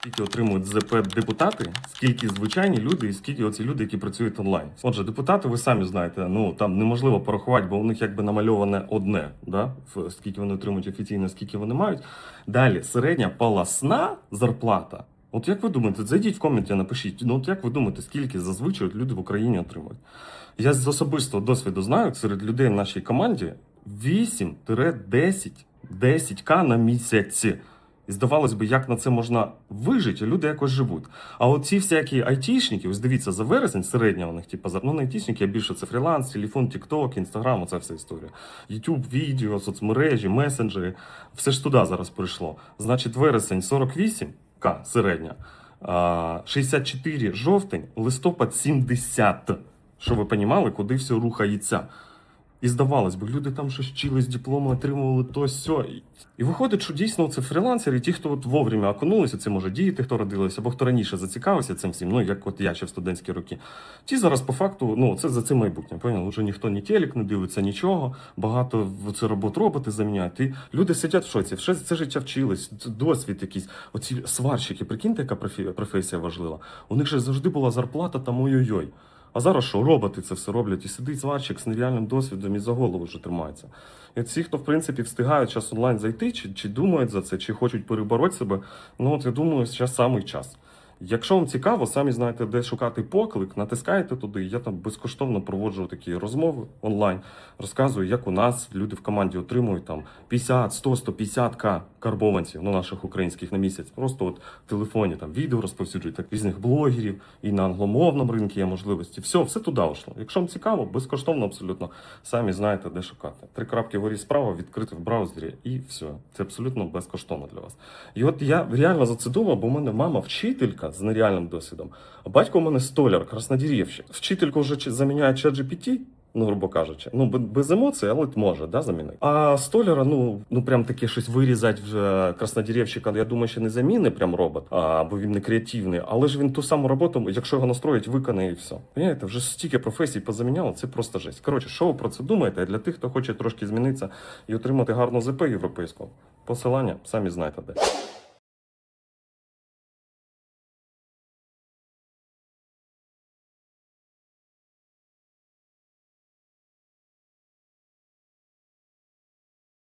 Скільки отримують ЗП депутати, скільки звичайні люди, і скільки оці люди, які працюють онлайн. Отже, депутати, ви самі знаєте, ну там неможливо порахувати, бо у них якби намальоване одне, да? скільки вони отримують офіційно, скільки вони мають. Далі середня полосна зарплата. От як ви думаєте, зайдіть в коменті, напишіть. Ну от як ви думаєте, скільки зазвичай люди в Україні отримують? Я з особистого досвіду знаю, серед людей в нашій команді 8-10 10к на місяць. І здавалось би, як на це можна вижити, люди якось живуть. А от ці всякі айтішники, ось дивіться, за вересень середня у них, типу, ну не айтішники, а більше це фріланс, телефон, тікток, інстаграм, оця вся історія. Ютуб, відео, соцмережі, месенджери, все ж туди зараз прийшло. Значить, вересень 48к середня, 64 жовтень, листопад 70. Щоб ви розуміли, куди все рухається. І здавалось би, люди там щось вчились, дипломи отримували то сьо. І- виходить, що дійсно це фрілансери, ті, хто от вовремя окунулися, це може діти, хто родилися, або хто раніше зацікавився цим всім, ну як от я ще в студентські роки. Ті зараз по факту, ну це за це майбутнє. Поняв? Уже ніхто ні телек не дивиться, нічого. Багато в це робот роботи заміняють. І люди сидять в шоці, все це життя вчились, досвід якийсь. Оці сварщики, прикиньте, яка професія важлива. У них же завжди була зарплата там ой-ой-ой. А зараз що, роботи це все роблять, і сидить сварщик з нереальним досвідом і за голову вже тримається. І всі, хто в принципі встигають час онлайн зайти, чи, чи думають за це, чи хочуть перебороти себе, ну от я думаю, зараз самий час. Якщо вам цікаво, самі знаєте, де шукати поклик, натискаєте туди. Я там безкоштовно проводжу такі розмови онлайн, розказую, як у нас люди в команді отримують там 50, 100, 150 к карбованців, ну наших українських на місяць. Просто от в телефоні там відео розповсюджують так різних блогерів, і на англомовному ринку є можливості. Все, все туди йшло. Якщо вам цікаво, безкоштовно абсолютно самі знаєте, де шукати. Три крапки вгорі справа відкрити в браузері, і все. Це абсолютно безкоштовно для вас. І от я реально за це думав, бо в мене мама вчителька з нереальним досвідом, а батько у мене столяр, краснодірівщик. Вчительку вже заміняє чат GPT, Ну, грубо кажучи, ну без емоцій, але може да, замінити. А столяра, ну ну прям таке щось вирізати вже краснодеревщика, я думаю, ще не заміни прям робот, а, бо він не креативний. Але ж він ту саму роботу, якщо його настроїть, виконає і все. Понимаєте, вже стільки професій позаміняло, це просто жесть. Коротше, що ви про це думаєте? Для тих, хто хоче трошки змінитися і отримати гарну ЗП європейську, посилання самі знаєте де.